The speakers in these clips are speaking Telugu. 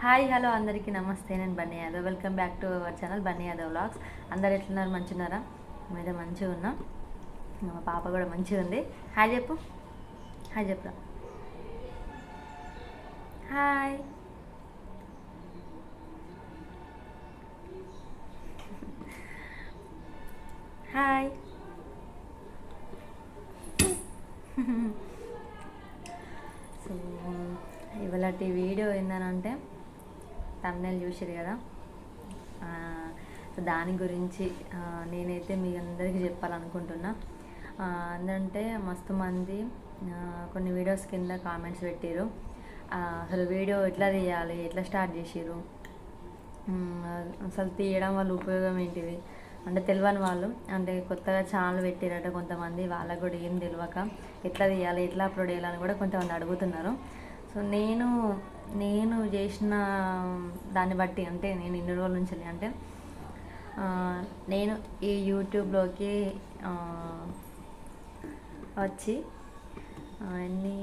హాయ్ హలో అందరికీ నమస్తే. నేను Bunny Yadav. Welcome back to our channel Bunny Yadav vlogs. అందరు ఎట్లున్నారు? మంచిగున్నారా? మీద మంచిగా ఉన్నాం. మా పాప కూడా మంచిగా ఉంది. హాయ్ చెప్పు. హాయ్ చెప్పురా. హాయ్. హాయ్. ఇవాళ వీడియో ఏంటనంటే తమిళ చూసారు కదా. సో దాని గురించి నేనైతే మీ అందరికీ చెప్పాలనుకుంటున్నా. ఎందుకంటే మస్తు మంది కొన్ని వీడియోస్ కింద కామెంట్స్ పెట్టారు అసలు వీడియో ఎట్లా తీయాలి ఎట్లా స్టార్ట్ చేసారు అసలు తీయడం వల్ల ఉపయోగం ఏంటిది? అంటే తెలియని వాళ్ళు అంటే కొత్తగా ఛానల్ పెట్టారట కొంతమంది వాళ్ళకు కూడా ఏం తెలియక ఎట్లా తీయాలి ఎట్లా అప్లోడ్ చేయాలని కూడా కొంతమంది అడుగుతున్నారు. సో నేను నేను చేసిన దాన్ని బట్టి అంటే నేను ఇన్ని రోజుల నుంచి అంటే నేను ఈ యూట్యూబ్లోకి వచ్చి ఆ, ఎన్ని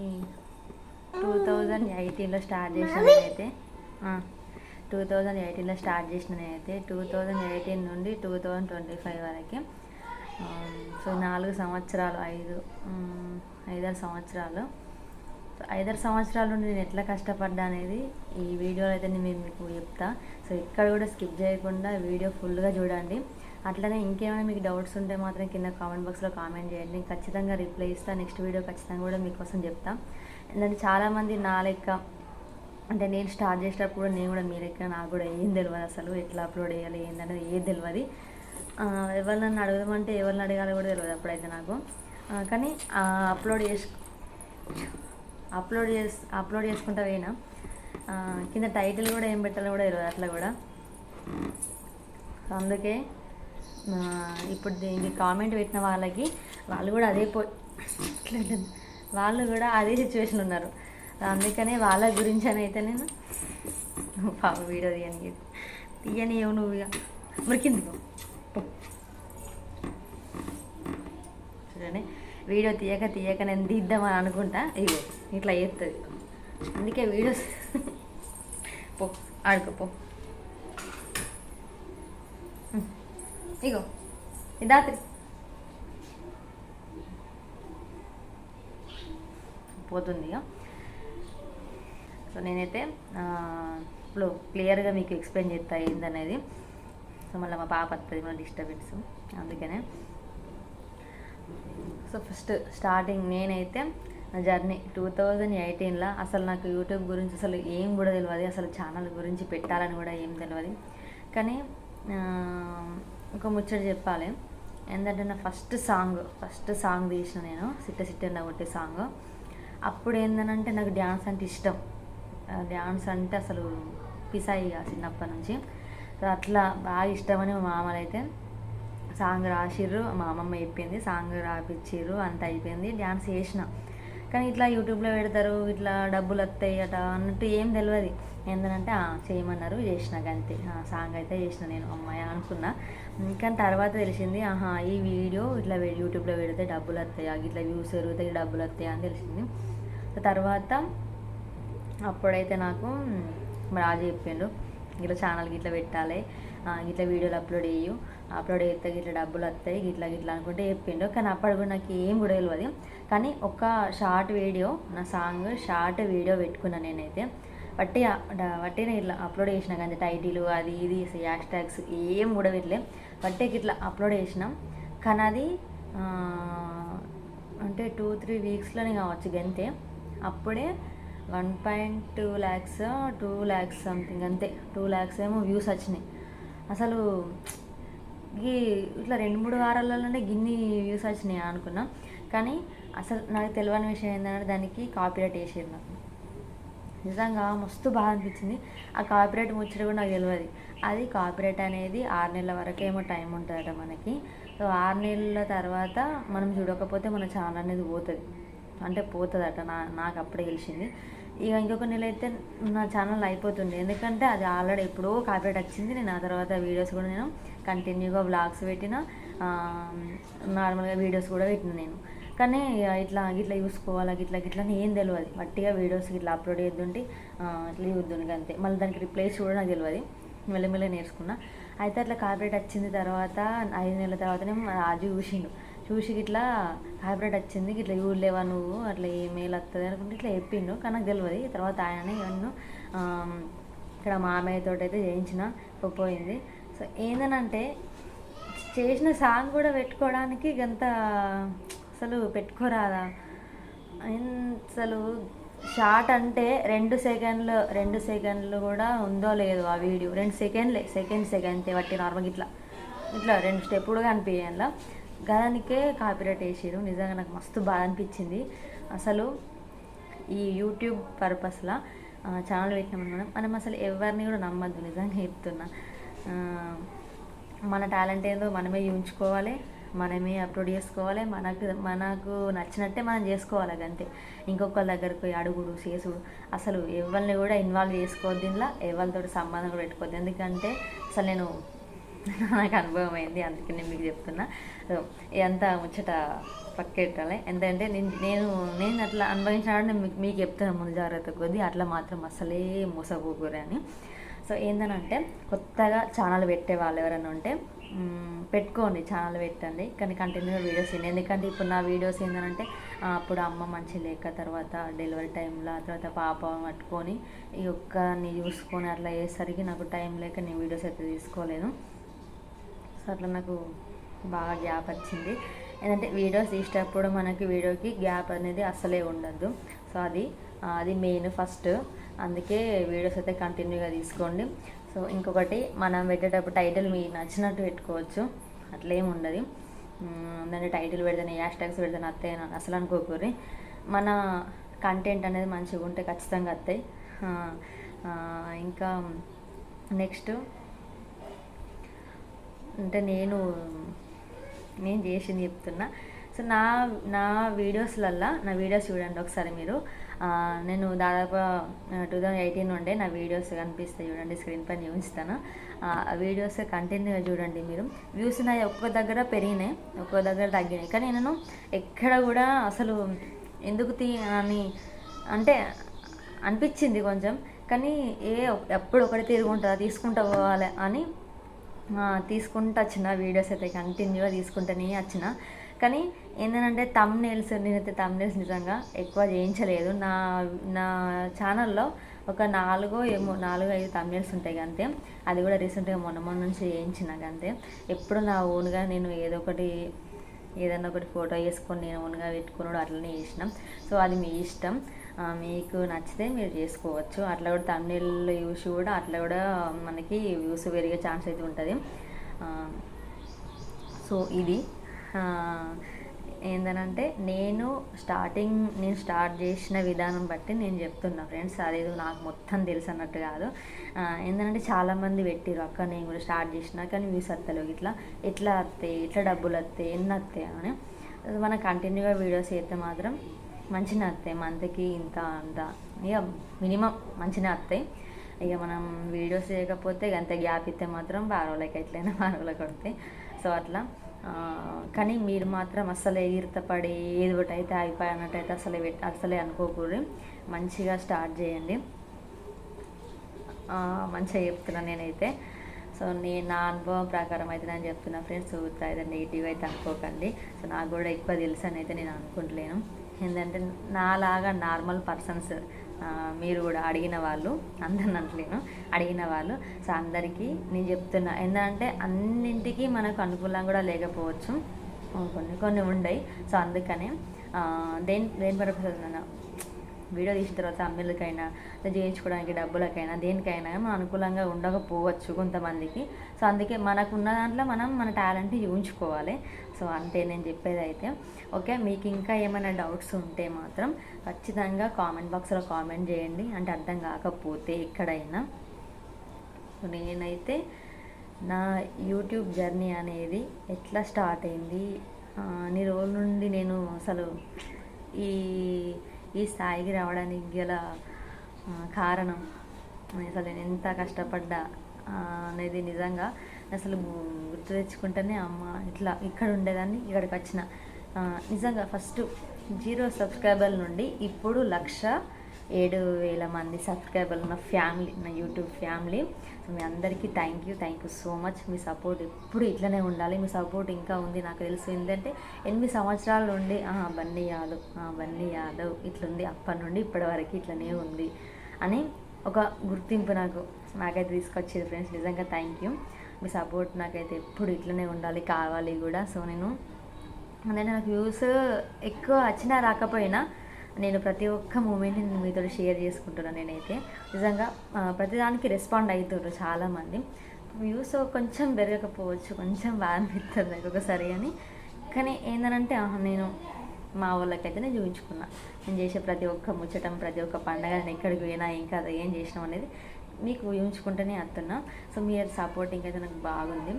టూ థౌజండ్ ఎయిటీన్లో స్టార్ట్ చేసిన నేనైతే టూ థౌజండ్ ఎయిటీన్లో స్టార్ట్ చేసిన నేనైతే టూ థౌజండ్ ఎయిటీన్ నుండి టూ థౌజండ్ ట్వంటీ ఫైవ్ వరకు సో నాలుగు సంవత్సరాలు ఐదు ఐదారు సంవత్సరాలు ఐదారు సంవత్సరాలు నుండి నేను ఎట్లా కష్టపడ్డా అనేది ఈ వీడియోలో అయితే నేను మీకు చెప్తా. సో ఇక్కడ కూడా స్కిప్ చేయకుండా వీడియో ఫుల్గా చూడండి. అట్లనే ఇంకేమైనా మీకు డౌట్స్ ఉంటే మాత్రం కింద కామెంట్ బాక్స్లో కామెంట్ చేయండి. నేను ఖచ్చితంగా రిప్లై ఇస్తాను నెక్స్ట్ వీడియో ఖచ్చితంగా కూడా మీకోసం చెప్తా. ఎందుకంటే చాలామంది నా లెక్క అంటే నేను స్టార్ట్ చేసేటప్పుడు నేను కూడా మీ లెక్క నాకు కూడా ఏం తెలియదు అసలు. ఎట్లా అప్లోడ్ చేయాలి ఏంటంటే ఏది తెలియదు ఆ, ఎవరు నన్ను ఎవరిని అడగాలో కూడా తెలియదు అప్పుడైతే నాకు. కానీ అప్లోడ్ చేసు అప్లోడ్ చేసి అప్లోడ్ చేసుకుంటా పోయినా. కింద టైటిల్ కూడా ఏం పెట్టాలో కూడా తెలియదు అట్లా కూడా. అందుకే ఇప్పుడు దీనికి కామెంట్ పెట్టిన వాళ్ళకి వాళ్ళు కూడా అదే పో వాళ్ళు కూడా అదే సిచ్యువేషన్ ఉన్నారు. అందుకనే వాళ్ళ గురించి అని అయితే నేను పాప వీడియో తీయని తీయని ఏవు నువ్వు ఇక మరి పో. పో చూడండి వీడియో తీయక తీయక నేను తీద్దామని అనుకుంటా. ఇగో ఇట్లా చేస్తుంది అందుకే వీడియోస్ పో ఆడుకోపో ఇగో ఇదాత్రి పోతుంది ఇక సో నేనైతే ఇప్పుడు క్లియర్గా మీకు ఎక్స్ప్లెయిన్ చేస్తా ఏందనేది. సో మళ్ళీ మా పాప వస్తుంది మన డిస్టర్బెన్స్ అందుకనే. సో ఫస్ట్ స్టార్టింగ్ నేనైతే నా జర్నీ టూ థౌజండ్ ఎయిటీన్లో అసలు నాకు యూట్యూబ్ గురించి అసలు ఏం కూడా తెలియదు అసలు ఛానల్ గురించి పెట్టాలని కూడా ఏం తెలియదు కానీ ఒక ముచ్చట చెప్పాలి. ఏంటంటే నా ఫస్ట్ సాంగ్ ఫస్ట్ సాంగ్ తీసిన నేను సిట్ట సిట్టన్న కొట్టే సాంగ్. అప్పుడు ఏంటంటే నాకు డ్యాన్స్ అంటే ఇష్టం. డ్యాన్స్ అంటే అసలు పిసాయి చిన్నప్పటి నుంచి. అట్లా బాగా ఇష్టమని మా మామలు అయితే సాంగ్ రాసిర్రు మా అమ్మమ్మ చెప్పింది సాంగ్ రాపిచ్చిర్రు అంత అయిపోయింది డ్యాన్స్ చేసిన. కానీ ఇట్లా యూట్యూబ్లో పెడతారు ఇట్లా డబ్బులు వస్తాయి అట అన్నట్టు ఏం తెలియదు ఏంటంటే "ఆ, చేయమన్నారు చేసిన అంతే ఆ, సాంగ్ అయితే చేసిన నేను అమ్మాయి అనుకున్నా. కానీ తర్వాత తెలిసింది ఆహా ఈ వీడియో ఇట్లా యూట్యూబ్లో పెడితే డబ్బులు వస్తాయి ఇట్లా వ్యూస్ పెరుగుతాయి డబ్బులు వస్తాయి అని తెలిసింది. తర్వాత అప్పుడైతే నాకు రాజు చెప్పిండు ఇట్లా ఛానల్కి ఇట్లా పెట్టాలి ఇట్లా వీడియోలు అప్లోడ్ చేయు అప్లోడ్ చేస్తే ఇట్లా డబ్బులు వస్తాయి ఇట్లా ఇట్లా అనుకుంటే చెప్పిండు. కానీ అప్పుడు కూడా నాకు ఏం కూడా తెలియదు కానీ ఒక షార్ట్ వీడియో నా సాంగ్ షార్ట్ వీడియో పెట్టుకున్నాను నేనైతే. బట్టి నేను ఇట్లా అప్లోడ్ చేసిన కానీ టైటిల్ అది ఇది హ్యాష్ ట్యాగ్స్ ఏం కూడా పెట్టలే. బట్టికి ఇట్లా అప్లోడ్ చేసినాం. కానీ అది అంటే టూ త్రీ వీక్స్లోనే కావచ్చు గంతే. అప్పుడే one point two lakhs two lakhs something అంతే. టూ ల్యాక్స్ ఏమో వ్యూస్ వచ్చినాయి. అసలు ఈ ఇట్లా రెండు మూడు వారాలలోనే గిన్ని వ్యూస్ వచ్చినాయి అనుకున్నాం. కానీ అసలు నాకు తెలియని విషయం ఏంటంటే దానికి కాపీరైట్ వేసేది నాకు నిజంగా మస్తు బాగా అనిపించింది. ఆ కాపీరైట్ ముచ్చట కూడా నాకు తెలియదు. అది కాపీరైట్ అనేది ఆరు నెలల వరకు ఏమో టైం ఉంటుందట మనకి. సో ఆరు నెలల తర్వాత మనం చూడకపోతే మన ఛానల్ అనేది పోతుంది. అంటే పోతుందట నా నాకు అప్పుడే తెలిసింది. ఇక ఇంకొక నెల అయితే నా ఛానల్ అయిపోతుంది ఎందుకంటే అది ఆల్రెడీ ఎప్పుడో కాపీరైట్ వచ్చింది. నేను ఆ తర్వాత వీడియోస్ కూడా నేను కంటిన్యూగా వ్లాగ్స్ పెట్టిన నార్మల్గా వీడియోస్ కూడా పెట్టిన నేను. కానీ ఇట్లా ఇట్లా చూసుకోవాలి ఇట్లా ఇట్లా ఏం తెలియదు మట్టిగా వీడియోస్ ఇట్లా అప్లోడ్ చేద్దుంటే ఇట్లా చూద్దును అంతే మళ్ళీ దానికి రిప్లేస్ కూడా నాకు తెలియదు మెల్లమెల్ల నేర్చుకున్నా. అయితే అట్లా కార్పొరేట్ వచ్చింది తర్వాత ఐదు నెలల తర్వాతనే రాజు చూసిండు. చూసి ఇట్లా కార్పొరేట్ వచ్చింది ఇట్లా చూడలేవా నువ్వు? అట్లా ఈమెయిల్ వస్తుంది అనుకుంటే ఇట్లా చెప్పిండు. కానీ నాకు తెలియదు తర్వాత ఆయన నన్ను ఇక్కడ మామయ్యతో అయితే చేయించిన పోయింది. సో ఏందనంటే చేసిన సాంగ్ కూడా పెట్టుకోవడానికి గంత అసలు పెట్టుకోరాదా? అసలు షార్ట్ అంటే రెండు సెకండ్లు రెండు సెకండ్లు కూడా ఉందో లేదో ఆ వీడియో రెండు సెకండ్లే సెకండ్ సెకండ్ బట్టి నార్మల్గా ఇట్లా ఇట్లా రెండు స్టెప్ కూడా కనిపించాల గదానికే కాపీరైట్ వేసారు నిజంగా నాకు మస్తు బాధ అనిపించింది. అసలు ఈ యూట్యూబ్ పర్పస్లో ఛానల్ పెట్టినాం మనం మనం అసలు ఎవరిని కూడా నమ్మద్దు. నిజంగా చెప్తున్నా. మన టాలెంట్ ఏందో మనమే ఉంచుకోవాలి మనమే అప్లోడ్ చేసుకోవాలి మనకు మనకు నచ్చినట్టే మనం చేసుకోవాలి అంతే. ఇంకొకళ్ళ దగ్గరికి పోయి అడుగుడు చేసుడు. అసలు ఎవరిని కూడా ఇన్వాల్వ్ చేసుకోవద్దు దీనిలో ఎవరితో సంబంధం కూడా పెట్టుకోవద్దు. ఎందుకంటే అసలు నేను నాకు అనుభవం అయింది అందుకే నేను మీకు చెప్తున్నా. ఎంత ముచ్చట పక్కెట్టాలి. ఎందుకంటే నేను నేను నేను అట్లా అనుభవించిన నేను మీకు మీకు చెప్తాను ముందు జాగ్రత్త కొద్దీ అట్లా మాత్రం అసలే మోసపోకూరు అని. సో ఏంటనంటే కొత్తగా ఛానల్ పెట్టే వాళ్ళు ఎవరైనా ఉంటే పెట్టుకోండి ఛానల్ పెట్టండి. కానీ కంటిన్యూగా వీడియోస్ చేయండి. ఎందుకంటే ఇప్పుడు నా వీడియోస్ ఏంటంటే అప్పుడు అమ్మ మంచి లేక తర్వాత డెలివరీ టైంలో తర్వాత పాప పట్టుకొని ఈ ఒక్కని చూసుకొని అట్లా అయ్యేసరికి నాకు టైం లేక నేను వీడియోస్ అయితే తీసుకోలేను సో అట్లా నాకు బాగా గ్యాప్ వచ్చింది. ఏంటంటే వీడియోస్ తీసేటప్పుడు మనకి వీడియోకి గ్యాప్ అనేది అస్సలే ఉండద్దు సో అది అది మెయిన్ ఫస్ట్. అందుకే వీడియోస్ అయితే కంటిన్యూగా తీసుకోండి. సో ఇంకొకటి మనం పెట్టేటప్పుడు టైటిల్ మీకు నచ్చినట్టు పెట్టుకోవచ్చు. అట్లేం ఉండదు. మ్మ్, దాన్ని టైటిల్ పెడితేనే హ్యాష్ ట్యాగ్స్ పెడితేనే వస్తాయి అని అసలు అనుకోకూరి. మన కంటెంట్ అనేది మంచిగా ఉంటే ఖచ్చితంగా వస్తాయి ఇంకా నెక్స్ట్ అంటే నేను నేను చేసింది చెప్తున్నా. సో నా నా వీడియోస్లల్లా నా వీడియోస్ చూడండి ఒకసారి మీరు. నేను దాదాపు టూ థౌజండ్ ఎయిటీన్ నుండే నా వీడియోస్ కనిపిస్తాయి చూడండి స్క్రీన్ పైన చూపిస్తాను. వీడియోస్ కంటిన్యూగా చూడండి మీరు. వ్యూస్ నా ఒక్క దగ్గర పెరిగినాయి ఒక్కో దగ్గర తగ్గినాయి. కానీ నేను ఎక్కడ కూడా అసలు ఎందుకు తీ అని అంటే అనిపించింది కొంచెం. కానీ ఏ ఎప్పుడు ఒకటి తిరుగుంటుందా తీసుకుంటా పోవాలి అని తీసుకుంటూ వచ్చిన వీడియోస్ అయితే కంటిన్యూగా తీసుకుంటూనే వచ్చిన. కానీ ఏంటంటే తమ్ నేల్స్ నేనైతే తమ్ నేల్స్ నిజంగా ఎక్కువ చేయించలేదు. నా నా ఛానల్లో ఒక నాలుగో ఏమో నాలుగు ఐదు తమ్ నేల్స్ ఉంటాయి అంతే అది కూడా రీసెంట్గా మొన్న మొన్న నుంచి చేయించిన అంతే ఎప్పుడు నా ఓన్గా నేను ఏదో ఒకటి ఏదైనా ఒకటి ఫోటో వేసుకొని నేను ఓన్గా పెట్టుకున్నాడు అట్లనే చేసినాం. సో అది మీ ఇష్టం. మీకు నచ్చితే మీరు చేసుకోవచ్చు. అట్లా కూడా తమిళ యూస్ కూడా అట్లా కూడా మనకి వ్యూస్ పెరిగే ఛాన్స్ అయితే ఉంటుంది. సో ఇది. ఏంటనంటే ఏందనంటే నేను స్టార్టింగ్ నేను స్టార్ట్ చేసిన విధానం బట్టి నేను చెప్తున్నా ఫ్రెండ్స్. అదేదో నాకు మొత్తం తెలుసు అన్నట్టు కాదు. ఏంటంటే చాలామంది పెట్టిరు అక్క నేను కూడా స్టార్ట్ చేసిన కానీ వ్యూస్ వస్తలేవు. ఇట్లా ఎట్లా వస్తాయి ఎట్లా డబ్బులు వస్తాయి ఎన్ని వస్తాయి అని. మనం కంటిన్యూగా వీడియోస్ చేస్తే మాత్రం మంచిగా వస్తాయి మంత్కి ఇంత అంత. ఇక మినిమం మంచిగా వస్తాయి ఇక మనం వీడియోస్ చేయకపోతే ఇక అంత గ్యాప్ ఇస్తే మాత్రం బారోలకి ఎట్లయినా బారోలకి కొడతాయి సో అట్లా. కానీ మీరు మాత్రం అసలే ఈర్తపడి ఏది ఒకటి అయితే అయిపోయి అన్నట్టయితే అసలే అసలే అనుకోకూడదు. మంచిగా స్టార్ట్ చేయండి. మంచిగా చెప్తున్నాను నేనైతే. సో నే నా అనుభవం ప్రకారం అయితే నేను చెప్తున్నా ఫ్రెండ్స్ అయితే నెగిటివ్ అయితే అనుకోకండి. సో నాకు కూడా ఎక్కువ తెలుసు అని అయితే నేను అనుకుంటలేను. ఏంటంటే నాలాగా నార్మల్ పర్సన్స్ మీరు కూడా అడిగిన వాళ్ళు అందరిని అంటలేను అడిగిన వాళ్ళు. సో అందరికీ నేను చెప్తున్నా ఏంటంటే అన్నింటికీ మనకు అనుకూలంగా కూడా లేకపోవచ్చు. కొన్ని కొన్ని ఉండయి. సో అందుకనే దేని దేని పర్పస్ వీడియో తీసిన తర్వాత అమ్మెలకైనా చేయించుకోవడానికి డబ్బులకైనా దేనికైనా మనం అనుకూలంగా ఉండకపోవచ్చు కొంతమందికి. సో అందుకే మనకున్న దాంట్లో మనం మన టాలెంట్ చూపించుకోవాలి సో అంతే నేను చెప్పేది అయితే ఓకే మీకు ఇంకా ఏమైనా డౌట్స్ ఉంటే మాత్రం ఖచ్చితంగా కామెంట్ బాక్స్లో కామెంట్ చేయండి. అంటే అర్థం కాకపోతే ఎక్కడైనా. సో నేనైతే నా యూట్యూబ్ జర్నీ అనేది ఎట్లా స్టార్ట్ అయింది? అన్ని రోజుల నుండి నేను అసలు ఈ ఈ స్థాయికి రావడానికి గల కారణం. అసలు నేను ఎంత కష్టపడ్డా అనేది నిజంగా అసలు గుర్తు తెచ్చుకుంటేనే అమ్మ ఇట్లా ఇక్కడ ఉండేదాన్ని ఇక్కడికి వచ్చిన. నిజంగా ఫస్ట్ జీరో సబ్స్క్రైబర్ నుండి ఇప్పుడు లక్ష ఏడు వేల మంది సబ్స్క్రైబర్లు ఉన్న ఫ్యామిలీ నా యూట్యూబ్ ఫ్యామిలీ. మీ అందరికీ thank you thank you so much me support ఎప్పుడు ఇట్లనే ఉండాలి. మీ సపోర్ట్ ఇంకా ఉంది నాకు తెలుసు. ఏంటంటే ఎనిమిది సంవత్సరాల నుండి బన్నీ యాదవ్ బన్నీ యాదవ్ ఇట్లుంది. అప్పటి నుండి ఇప్పటి వరకు ఇట్లనే ఉంది అని ఒక గుర్తింపు నాకు నాకైతే తీసుకొచ్చేది ఫ్రెండ్స్ నిజంగా థ్యాంక్ యూ మీ సపోర్ట్ నాకైతే ఎప్పుడు ఇట్లనే ఉండాలి కావాలి కూడా. సో నేను అంటే నాకు వ్యూస్ ఎక్కువ వచ్చినా రాకపోయినా నేను ప్రతి ఒక్క మూమెంట్ని నేను మీతో షేర్ చేసుకుంటున్నాను నేనైతే. నిజంగా ప్రతిదానికి రెస్పాండ్ అవుతుండ్రు చాలామంది. వ్యూస్ కొంచెం పెరగకపోవచ్చు కొంచెం బాగా అనిపిస్తుంది నాకు ఒకసారి అని. కానీ ఏంటంటే నేను మా వాళ్ళకైతే నేను చూపించుకున్నా. నేను చేసే ప్రతి ఒక్క ముచ్చటం ప్రతి ఒక్క పండగ నేను ఎక్కడికి పోయినా ఏం కాదు ఏం చేసినాం అనేది మీకు ఊహించుకుంటూనే వస్తున్నా సో మీరు సపోర్టింగ్ అయితే నాకు బాగుంది.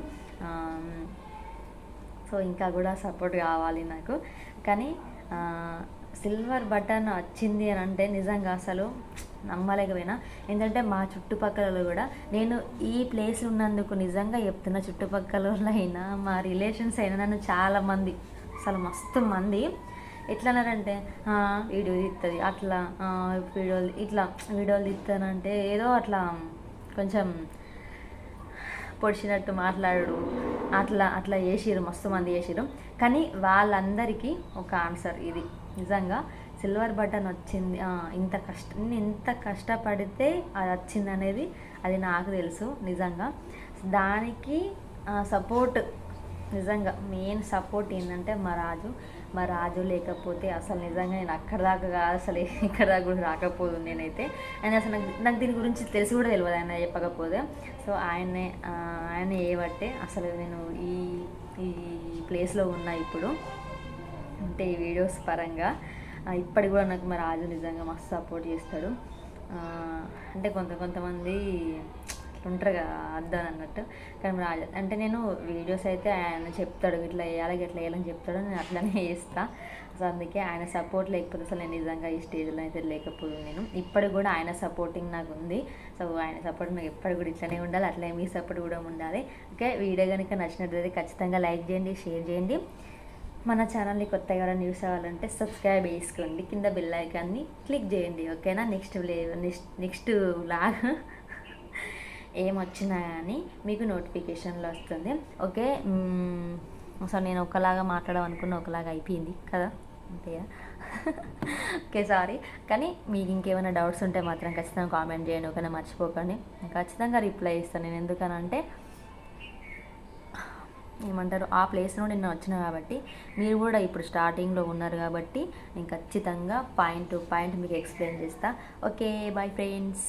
సో ఇంకా కూడా సపోర్ట్ కావాలి నాకు. కానీ సిల్వర్ బటన్ వచ్చింది అని అంటే నిజంగా అసలు నమ్మలేకపోయినా. ఎందుకంటే మా చుట్టుపక్కల కూడా నేను ఈ ప్లేస్ ఉన్నందుకు నిజంగా చెప్తున్న చుట్టుపక్కల అయినా మా రిలేషన్స్ అయినా నన్ను చాలామంది అసలు మస్తు మంది ఎట్లన్నారంటే వీడియో తీస్తుంది అట్లా వీడియోలు ఇట్లా వీడియోలు తీస్తానంటే ఏదో అట్లా కొంచెం పొడిచినట్టు మాట్లాడు అట్లా అట్లా చేసిరు మస్తు మంది చేసిరు కానీ వాళ్ళందరికీ ఒక ఆన్సర్ ఇది. నిజంగా సిల్వర్ బటన్ వచ్చింది. ఇంత కష్ట నేను ఇంత కష్టపడితే అది వచ్చింది అనేది అది నాకు తెలుసు నిజంగా. దానికి సపోర్ట్ నిజంగా మెయిన్ సపోర్ట్ ఏంటంటే మా రాజు. మా రాజు లేకపోతే అసలు నిజంగా నేను అక్కడ దాకా కాదు అసలు ఇక్కడ దాకా కూడా రాకపోదు నేనైతే. ఆయన అసలు నాకు నాకు దీని గురించి తెలిసి కూడా తెలియదు ఆయన చెప్పకపోతే. సో ఆయనే ఆయన ఏవట్టే అసలు నేను ఈ ఈ ప్లేస్లో ఉన్నా ఇప్పుడు అంటే ఈ వీడియోస్ పరంగా ఇప్పటికి కూడా నాకు మా రాజు నిజంగా మస్తు సపోర్ట్ చేస్తాడు. అంటే కొంత కొంతమంది ఉంటారు కదా అన్నట్టు. కానీ రాజా అంటే నేను వీడియోస్ అయితే ఆయన చెప్తాడు ఇట్లా వేయాలి ఇట్లా వేయాలని చెప్తాడు నేను అట్లనే వేస్తాను సో అందుకే ఆయన సపోర్ట్ లేకపోతే అసలు నేను నిజంగా ఈ స్టేజ్లో అయితే లేకపోదు నేను. ఇప్పటికి కూడా ఆయన సపోర్టింగ్ నాకు ఉంది. సో ఆయన సపోర్ట్ నాకు ఎప్పటికి కూడా ఇట్లనే ఉండాలి. అట్లే మీ సపోర్ట్ కూడా ఉండాలి. ఓకే వీడియో కనుక నచ్చినట్లయితే ఖచ్చితంగా లైక్ చేయండి షేర్ చేయండి. మన ఛానల్ని కొత్తగా ఎవరైనా న్యూస్ అవ్వాలంటే సబ్స్క్రైబ్ చేసుకోండి. కింద బెల్ ఐకాన్ని క్లిక్ చేయండి. ఓకేనా? నెక్స్ట్ నెక్స్ట్ నెక్స్ట్ లాగా. ఏమొచ్చినా కానీ మీకు నోటిఫికేషన్లో వస్తుంది. ఓకే? మ్మ్, అసలు నేను ఒకలాగా మాట్లాడడం అనుకున్న ఒకలాగా అయిపోయింది కదా? అంతేగా ఓకే సారీ. కానీ మీకు ఇంకేమైనా డౌట్స్ ఉంటే మాత్రం ఖచ్చితంగా కామెంట్ చేయండి. ఒకనే మర్చిపోకండి. ఖచ్చితంగా రిప్లై ఇస్తాను. నేను ఎందుకనంటే ఏమంటారు ఆ ప్లేస్లో నేను వచ్చిన కాబట్టి మీరు కూడా ఇప్పుడు స్టార్టింగ్లో ఉన్నారు కాబట్టి నేను ఖచ్చితంగా పాయింట్ టు పాయింట్ మీకు ఎక్స్ప్లెయిన్ చేస్తా. Okay bye friends.